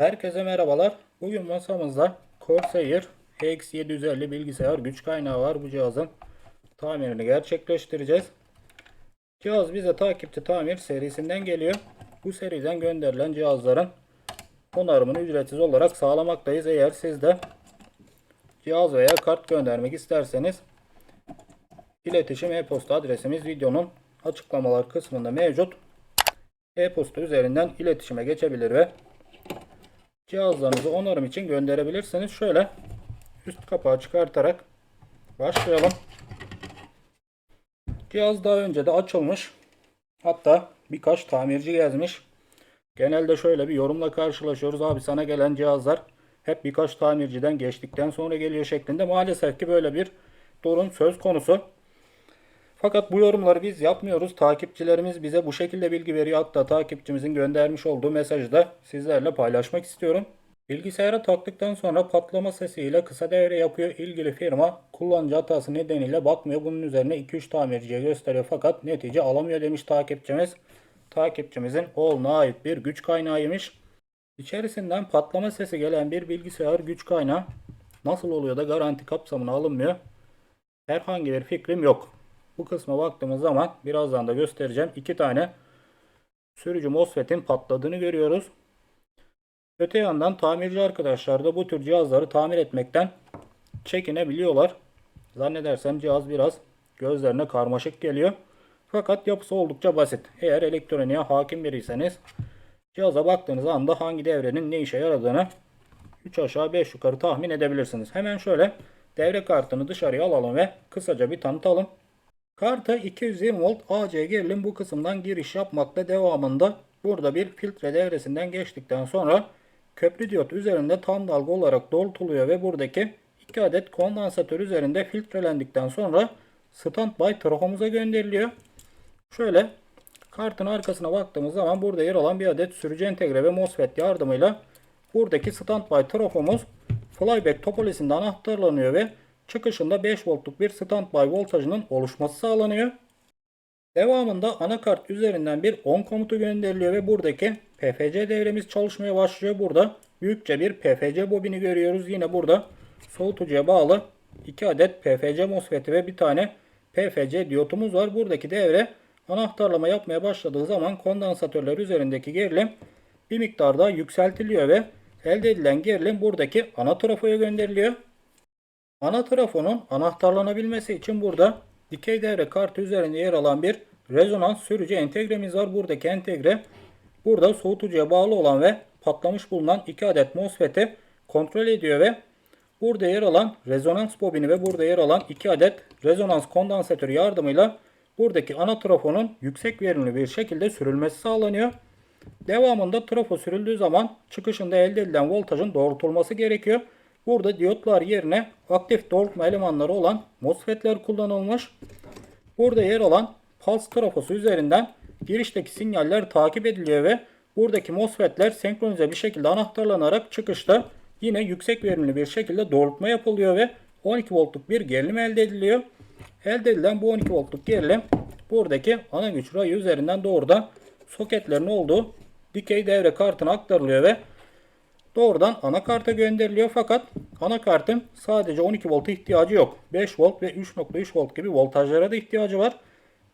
Herkese merhabalar. Bugün masamızda Corsair X750 bilgisayar güç kaynağı var. Bu cihazın tamirini gerçekleştireceğiz. Cihaz bize takipçi tamir serisinden geliyor. Bu seriden gönderilen cihazların onarımını ücretsiz olarak sağlamaktayız. Eğer siz de cihaz veya kart göndermek isterseniz iletişim e-posta adresimiz videonun açıklamalar kısmında mevcut. E-posta üzerinden iletişime geçebilir ve cihazlarınızı onarım için gönderebilirsiniz. Şöyle üst kapağı çıkartarak başlayalım. Cihaz daha önce de açılmış. Hatta birkaç tamirci gezmiş. Genelde şöyle bir yorumla karşılaşıyoruz. Abi sana gelen cihazlar hep birkaç tamirciden geçtikten sonra geliyor şeklinde. Maalesef ki böyle bir durum söz konusu. Fakat bu yorumları biz yapmıyoruz. Takipçilerimiz bize bu şekilde bilgi veriyor. Hatta takipçimizin göndermiş olduğu mesajı da sizlerle paylaşmak istiyorum. Bilgisayara taktıktan sonra patlama sesiyle kısa devre yapıyor. İlgili firma kullanıcı hatası nedeniyle bakmıyor. Bunun üzerine 2-3 tamirciye gösteriyor fakat netice alamıyor demiş takipçimiz. Takipçimizin oğluna ait bir güç kaynağıymış. İçerisinden patlama sesi gelen bir bilgisayar güç kaynağı nasıl oluyor da garanti kapsamına alınmıyor? Herhangi bir fikrim yok. Bu kısma baktığımız zaman birazdan da göstereceğim. iki tane sürücü MOSFET'in patladığını görüyoruz. Öte yandan tamirci arkadaşlar da bu tür cihazları tamir etmekten çekinebiliyorlar. Zannedersem cihaz biraz gözlerine karmaşık geliyor. Fakat yapısı oldukça basit. Eğer elektroniğe hakim biriyseniz cihaza baktığınız anda hangi devrenin ne işe yaradığını 3 aşağı 5 yukarı tahmin edebilirsiniz. Hemen şöyle devre kartını dışarıya alalım ve kısaca bir tanıtalım. Karta 220 volt AC gerilim bu kısımdan giriş yapmakta devamında burada bir filtre devresinden geçtikten sonra köprü diyot üzerinde tam dalga olarak doğrultuluyor ve buradaki 2 adet kondansatör üzerinde filtrelendikten sonra standby trafomuza gönderiliyor. Şöyle kartın arkasına baktığımız zaman burada yer alan bir adet sürücü entegre ve MOSFET yardımıyla buradaki standby trafomuz flyback topolojisinde anahtarlanıyor ve çıkışında 5 voltluk bir standby voltajının oluşması sağlanıyor. Devamında anakart üzerinden bir on komutu gönderiliyor ve buradaki PFC devremiz çalışmaya başlıyor. Burada büyükçe bir PFC bobini görüyoruz. Yine burada soğutucuya bağlı 2 adet PFC MOSFET'i ve bir tane PFC diyotumuz var. Buradaki devre anahtarlama yapmaya başladığı zaman kondansatörler üzerindeki gerilim bir miktar daha yükseltiliyor ve elde edilen gerilim buradaki ana trafoya gönderiliyor. Ana trafonun anahtarlanabilmesi için burada dikey devre kartı üzerinde yer alan bir rezonans sürücü entegremiz var. Buradaki entegre burada soğutucuya bağlı olan ve patlamış bulunan 2 adet MOSFET'i kontrol ediyor ve burada yer alan rezonans bobini ve burada yer alan 2 adet rezonans kondansatörü yardımıyla buradaki ana trafonun yüksek verimli bir şekilde sürülmesi sağlanıyor. Devamında trafo sürüldüğü zaman çıkışında elde edilen voltajın doğrultulması gerekiyor. Burada diyotlar yerine aktif doğrultma elemanları olan MOSFET'ler kullanılmış. Burada yer alan pulse trafosu üzerinden girişteki sinyaller takip ediliyor ve buradaki MOSFET'ler senkronize bir şekilde anahtarlanarak çıkışta yine yüksek verimli bir şekilde doğrultma yapılıyor ve 12 voltluk bir gerilim elde ediliyor. Elde edilen bu 12 voltluk gerilim buradaki ana güç rayı üzerinden doğrudan soketlerin olduğu dikey devre kartına aktarılıyor ve doğrudan anakarta gönderiliyor fakat anakartın sadece 12 volt ihtiyacı yok. 5 volt ve 3.3 volt gibi voltajlara da ihtiyacı var.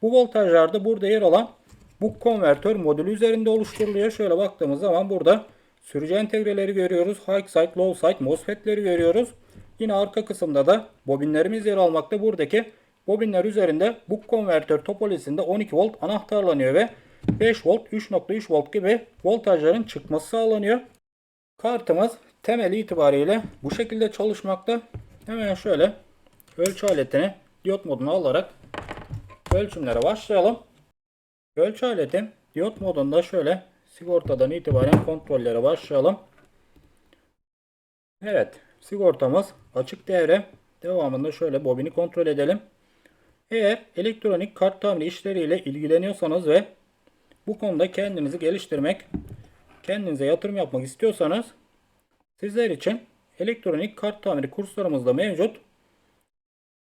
Bu voltajlarda burada yer alan bu konvertör modülü üzerinde oluşturuluyor. Şöyle baktığımız zaman burada sürücü entegreleri görüyoruz. High side, low side MOSFET'leri görüyoruz. Yine arka kısımda da bobinlerimiz yer almakta. Buradaki bobinler üzerinde bu konvertör topolojisinde 12 volt anahtarlanıyor ve 5 volt, 3.3 volt gibi voltajların çıkması sağlanıyor. Kartımız temel itibariyle bu şekilde çalışmakta. Hemen şöyle ölçü aletini diyot moduna alarak ölçümlere başlayalım. Ölçü aletim diyot modunda şöyle sigortadan itibaren kontrollere başlayalım. Evet sigortamız açık devre. Devamında şöyle bobini kontrol edelim. Eğer elektronik kart tamiri işleriyle ilgileniyorsanız ve bu konuda kendinizi geliştirmek, kendinize yatırım yapmak istiyorsanız sizler için elektronik kart tamiri kurslarımız da mevcut.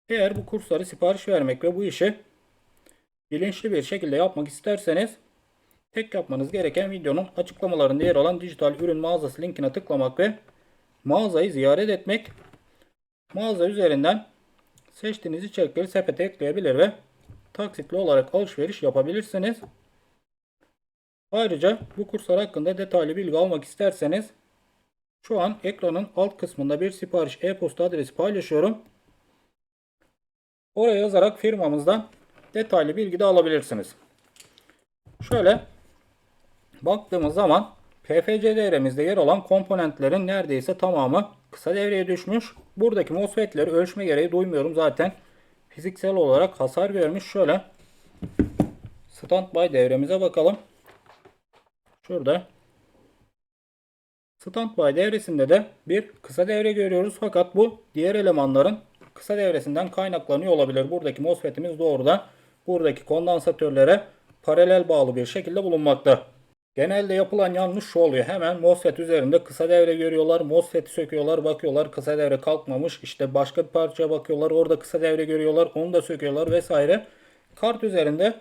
Eğer bu kursları sipariş vermek ve bu işi bilinçli bir şekilde yapmak isterseniz Tek yapmanız gereken videonun açıklamalarında yer alan dijital ürün mağazası linkine tıklamak ve mağazayı ziyaret etmek. Mağaza üzerinden seçtiğiniz içerikleri sepete ekleyebilir ve taksitli olarak alışveriş yapabilirsiniz. Ayrıca bu kurslar hakkında detaylı bilgi almak isterseniz şu an ekranın alt kısmında bir sipariş e-posta adresi paylaşıyorum. Oraya yazarak firmamızdan detaylı bilgi de alabilirsiniz. Şöyle baktığımız zaman PFC devremizde yer alan komponentlerin neredeyse tamamı kısa devreye düşmüş. Buradaki MOSFET'leri ölçme gereği duymuyorum zaten. Fiziksel olarak hasar görmüş. Şöyle standby devremize bakalım. Şurada standby devresinde de bir kısa devre görüyoruz. Fakat bu diğer elemanların kısa devresinden kaynaklanıyor olabilir. Buradaki MOSFET'imiz doğrudan buradaki kondansatörlere paralel bağlı bir şekilde bulunmakta. Genelde yapılan yanlış şu oluyor. Hemen MOSFET üzerinde kısa devre görüyorlar. MOSFET'i söküyorlar, bakıyorlar kısa devre kalkmamış. İşte başka bir parçaya bakıyorlar. Orada kısa devre görüyorlar. Onu da söküyorlar vesaire. Kart üzerinde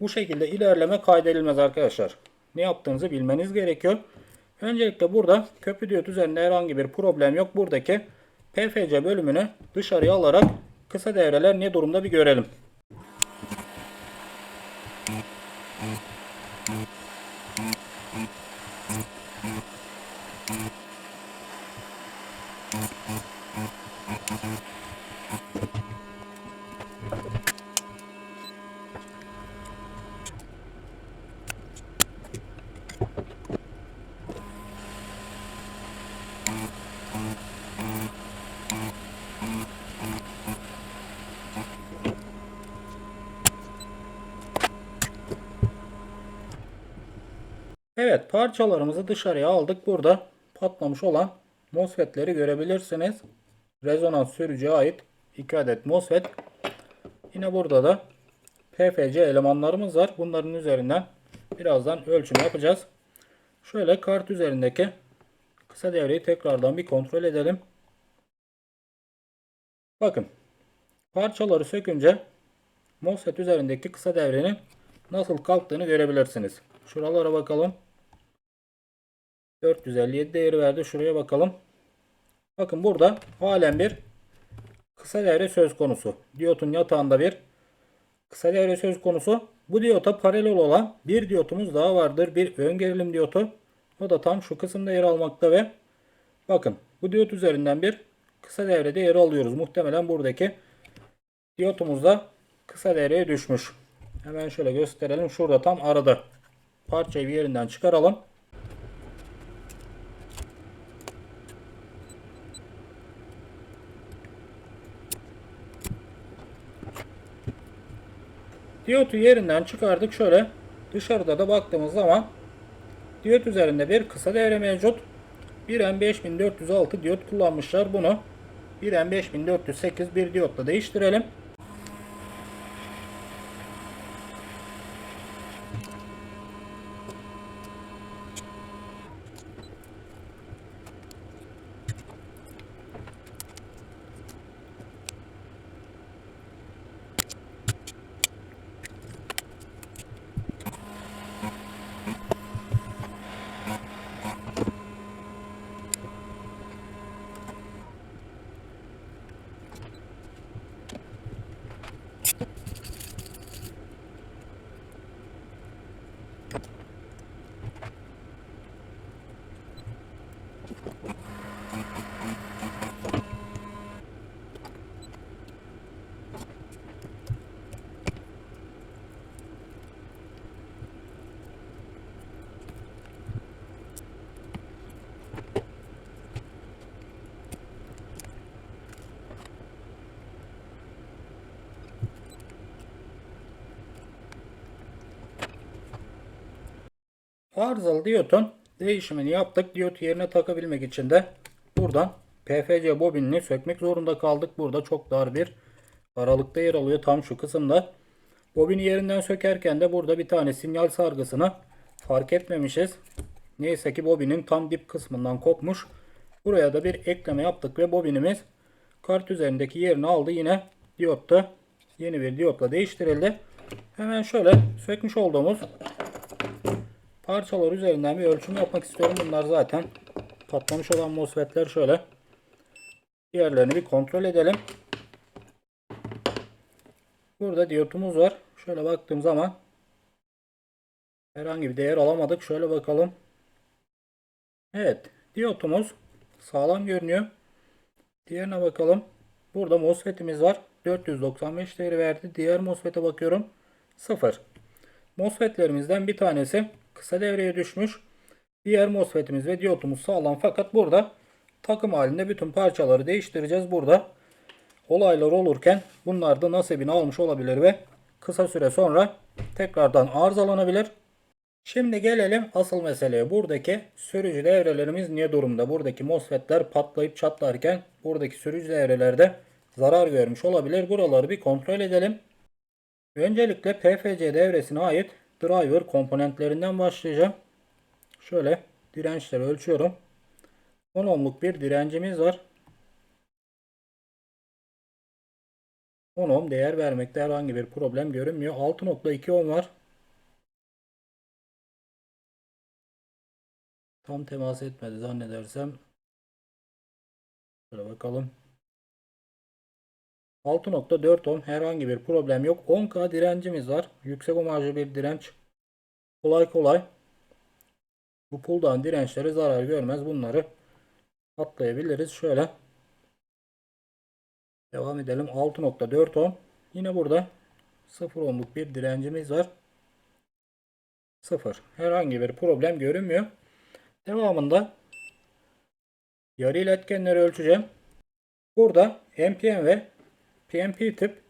bu şekilde ilerleme kaydedilmez arkadaşlar. Ne yaptığınızı bilmeniz gerekiyor. Öncelikle burada köprü diyot üzerinde herhangi bir problem yok. Buradaki PFC bölümünü dışarıya alarak kısa devreler ne durumda bir görelim. Evet parçalarımızı dışarıya aldık. Burada patlamış olan MOSFET'leri görebilirsiniz. Rezonans sürücüye ait 2 adet MOSFET. Yine burada da PFC elemanlarımız var. Bunların üzerinden birazdan ölçüm yapacağız. Şöyle kart üzerindeki kısa devreyi tekrardan bir kontrol edelim. Bakın parçaları sökünce MOSFET üzerindeki kısa devrenin nasıl kalktığını görebilirsiniz. Şuralara bakalım. 457 değeri verdi. Şuraya bakalım. Bakın burada halen bir kısa devre söz konusu. Diyotun yatağında bir kısa devre söz konusu. Bu diyota paralel olan bir diyotumuz daha vardır. Bir ön gerilim diyotu. O da tam şu kısımda yer almakta ve bakın bu diyot üzerinden bir kısa devrede yer alıyoruz. Muhtemelen buradaki diyotumuz da kısa devreye düşmüş. Hemen şöyle gösterelim. Şurada tam arada. Parçayı bir yerinden çıkaralım. Diyotu yerinden çıkardık. Şöyle dışarıda da baktığımız zaman diyot üzerinde bir kısa devre mevcut. 1M5406 diyot kullanmışlar. Bunu 1M5408 bir diyotla değiştirelim. Arızalı diyotun değişimini yaptık. Diyot yerine takabilmek için de buradan PFC bobinini sökmek zorunda kaldık. Burada çok dar bir aralıkta yer alıyor tam şu kısımda. Bobini yerinden sökerken de burada bir tane sinyal sargısını fark etmemişiz. Neyse ki bobinin tam dip kısmından kopmuş. Buraya da bir ekleme yaptık ve bobinimiz kart üzerindeki yerini aldı. Yine diyotta yeni bir diyotla değiştirildi. Hemen şöyle sökmüş olduğumuz parçalar üzerinden bir ölçüm yapmak istiyorum. Bunlar zaten patlamış olan MOSFET'ler şöyle. Diğerlerini bir kontrol edelim. Burada diyotumuz var. Şöyle baktığım zaman herhangi bir değer alamadık. Şöyle bakalım. Evet. Diyotumuz sağlam görünüyor. Diğerine bakalım. Burada MOSFET'imiz var. 495 değeri verdi. Diğer MOSFET'e bakıyorum. 0. MOSFET'lerimizden bir tanesi kısa devreye düşmüş. Diğer MOSFET'imiz ve diyotumuz sağlam fakat burada takım halinde bütün parçaları değiştireceğiz. Burada olaylar olurken bunlar da nasibini almış olabilir ve kısa süre sonra tekrardan arızalanabilir. Şimdi gelelim asıl meseleye. Buradaki sürücü devrelerimiz ne durumda? Buradaki MOSFET'ler patlayıp çatlarken buradaki sürücü devrelerde zarar görmüş olabilir. Buraları bir kontrol edelim. Öncelikle PFC devresine ait driver komponentlerinden başlayacağım. Şöyle dirençleri ölçüyorum. 10 ohmluk bir direncimiz var. 10 ohm değer vermekte herhangi bir problem görünmüyor. 6.2 ohm var. Tam temas etmedi zannedersem. Şöyle bakalım. 6.4 ohm herhangi bir problem yok. 10K direncimiz var. Yüksek ohmajlı bir direnç. Kolay kolay bu pull down dirençleri zarar görmez. Bunları atlayabiliriz. Şöyle devam edelim. 6.4 ohm. Yine burada 0 ohmluk bir direncimiz var. 0. Herhangi bir problem görünmüyor. Devamında yarı iletkenleri ölçeceğim. Burada NPN ve PNP tip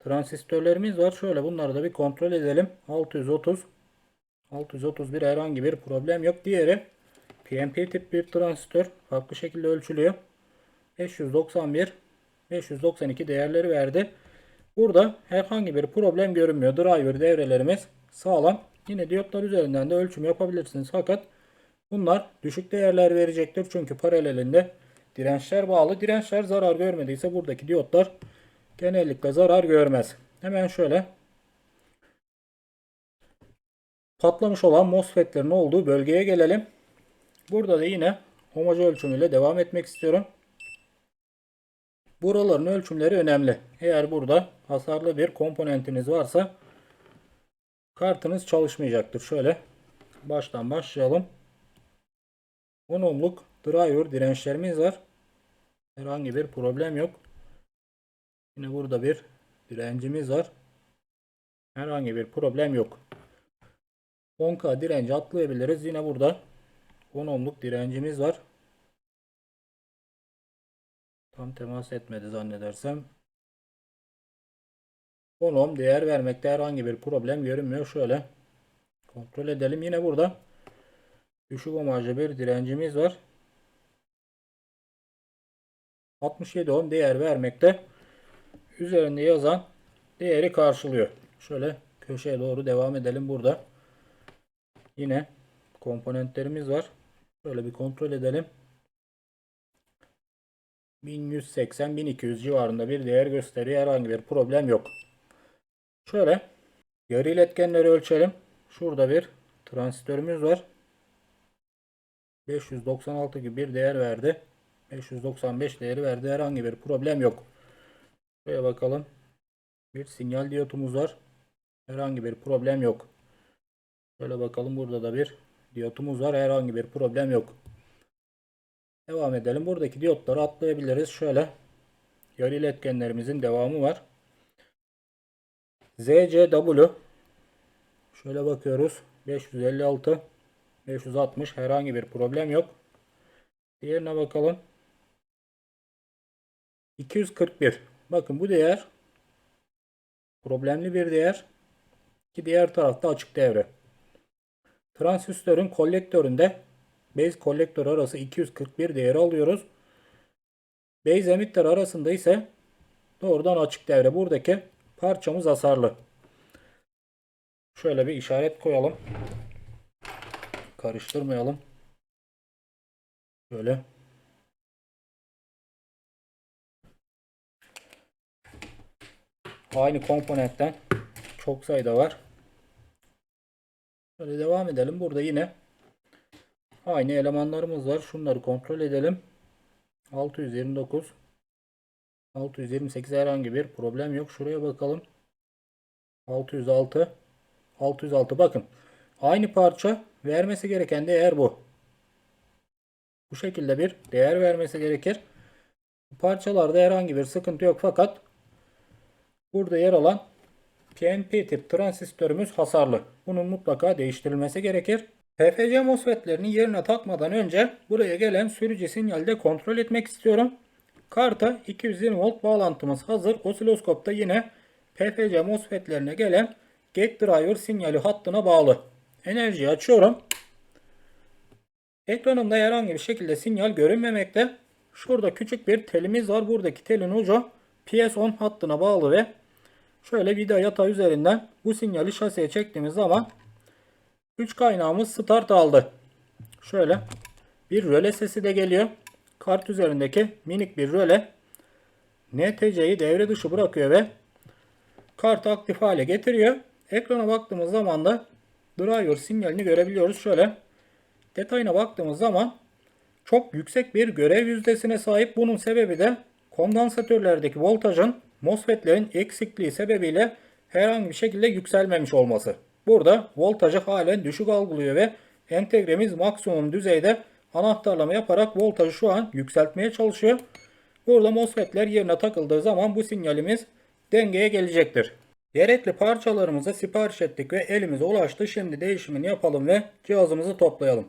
transistörlerimiz var. Şöyle bunları da bir kontrol edelim. 630 631 herhangi bir problem yok. Diğeri PNP tip bir transistör. Farklı şekilde ölçülüyor. 591 592 değerleri verdi. Burada herhangi bir problem görünmüyor. Driver devrelerimiz sağlam. Yine diyotlar üzerinden de ölçüm yapabilirsiniz. Fakat bunlar düşük değerler verecektir. Çünkü paralelinde dirençler bağlı. Dirençler zarar görmediyse buradaki diyotlar genellikle zarar görmez. Hemen şöyle patlamış olan MOSFET'lerin olduğu bölgeye gelelim. Burada da yine homojen ölçümüyle devam etmek istiyorum. Buraların ölçümleri önemli. Eğer burada hasarlı bir komponentiniz varsa kartınız çalışmayacaktır. Şöyle baştan başlayalım. 10 ohmluk driver dirençlerimiz var. Herhangi bir problem yok. Yine burada bir direncimiz var. Herhangi bir problem yok. 10K direnci atlayabiliriz. Yine burada 10 ohmluk direncimiz var. Tam temas etmedi zannedersem. 10 ohm değer vermekte herhangi bir problem görünmüyor. Şöyle kontrol edelim. Yine burada düşük ohmajlı bir direncimiz var. 67 ohm değer vermekte. Üzerinde yazan değeri karşılıyor. Şöyle köşeye doğru devam edelim burada. Yine komponentlerimiz var. Şöyle bir kontrol edelim. 1180-1200 civarında bir değer gösteriyor. Herhangi bir problem yok. Şöyle yarı iletkenleri ölçelim. Şurada bir transistörümüz var. 596 gibi bir değer verdi. 595 değeri verdi. Herhangi bir problem yok. Şuraya bakalım. Bir sinyal diyotumuz var. Herhangi bir problem yok. Şöyle bakalım. Burada da bir diyotumuz var. Herhangi bir problem yok. Devam edelim. Buradaki diyotları atlayabiliriz. Şöyle yarı iletkenlerimizin devamı var. ZCW şöyle bakıyoruz. 556 560 herhangi bir problem yok. Diğerine bakalım. 241. Bakın bu değer problemli bir değer. Ki diğer tarafta açık devre. Transistörün kolektöründe base kolektör arası 241 değeri alıyoruz. Base emitter arasında ise doğrudan açık devre. Buradaki parçamız hasarlı. Şöyle bir işaret koyalım. Karıştırmayalım. Şöyle. Aynı komponentten çok sayıda var. Böyle devam edelim. Burada yine aynı elemanlarımız var. Şunları kontrol edelim. 629 628 herhangi bir problem yok. Şuraya bakalım. 606 606 bakın. Aynı parça vermesi gereken değer bu. Bu şekilde bir değer vermesi gerekir. Parçalarda herhangi bir sıkıntı yok fakat burada yer alan PNP tip transistörümüz hasarlı. Bunun mutlaka değiştirilmesi gerekir. PFC MOSFET'lerini yerine takmadan önce buraya gelen sürücü sinyalde kontrol etmek istiyorum. Karta 220 volt bağlantımız hazır. Osiloskopta yine PFC MOSFET'lerine gelen gate driver sinyali hattına bağlı. Enerjiyi açıyorum. Ekranımda herhangi bir şekilde sinyal görünmemekte. Şurada küçük bir telimiz var. Buradaki telin ucu PS10 hattına bağlı ve şöyle vida yatağı üzerinden bu sinyali şaseye çektiğimiz zaman 3 kaynağımız start aldı. Şöyle bir röle sesi de geliyor. Kart üzerindeki minik bir röle NTC'yi devre dışı bırakıyor ve kartı aktif hale getiriyor. Ekrana baktığımız zaman da driver sinyalini görebiliyoruz. Şöyle detayına baktığımız zaman çok yüksek bir görev yüzdesine sahip. Bunun sebebi de kondansatörlerdeki voltajın MOSFET'lerin eksikliği sebebiyle herhangi bir şekilde yükselmemiş olması. Burada voltajı halen düşük algılıyor ve entegremiz maksimum düzeyde anahtarlama yaparak voltajı şu an yükseltmeye çalışıyor. Burada MOSFET'ler yerine takıldığı zaman bu sinyalimiz dengeye gelecektir. Gerekli parçalarımızı sipariş ettik ve elimize ulaştı. Şimdi değişimini yapalım ve cihazımızı toplayalım.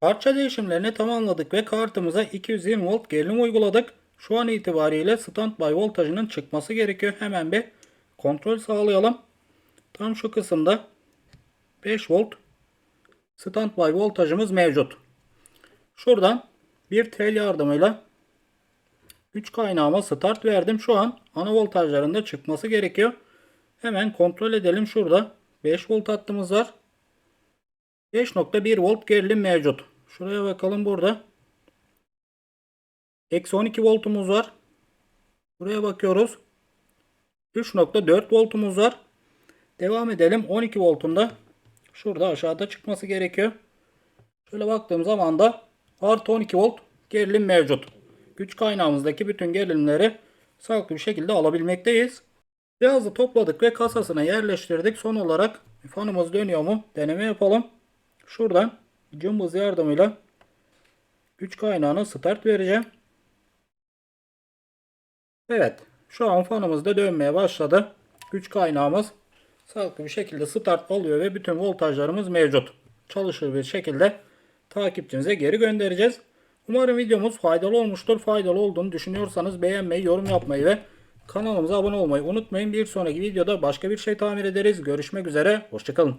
Parça değişimlerini tamamladık ve kartımıza 220 volt gerilim uyguladık. Şu an itibariyle standby voltajının çıkması gerekiyor. Hemen bir kontrol sağlayalım. Tam şu kısımda 5 volt standby voltajımız mevcut. Şuradan bir tel yardımıyla 3 kaynağıma start verdim. Şu an ana voltajlarında çıkması gerekiyor. Hemen kontrol edelim. Şurada 5 volt hattımız var. 5.1 volt gerilim mevcut. Şuraya bakalım burada. Eksi 12 voltumuz var. Buraya bakıyoruz. 3.4 voltumuz var. Devam edelim. 12 voltunda şurada aşağıda çıkması gerekiyor. Şöyle baktığım zaman da artı 12 volt gerilim mevcut. Güç kaynağımızdaki bütün gerilimleri sağlıklı bir şekilde alabilmekteyiz. Cihazı topladık ve kasasına yerleştirdik. Son olarak fanımız dönüyor mu deneme yapalım. Şuradan cımbız yardımıyla güç kaynağına start vereceğim. Evet. Şu an fanımız da dönmeye başladı. güç kaynağımız sağlıklı bir şekilde start alıyor ve bütün voltajlarımız mevcut. Çalışır bir şekilde takipçinize geri göndereceğiz. Umarım videomuz faydalı olmuştur. Faydalı olduğunu düşünüyorsanız beğenmeyi, yorum yapmayı ve kanalımıza abone olmayı unutmayın. Bir sonraki videoda başka bir şey tamir ederiz. Görüşmek üzere. Hoşçakalın.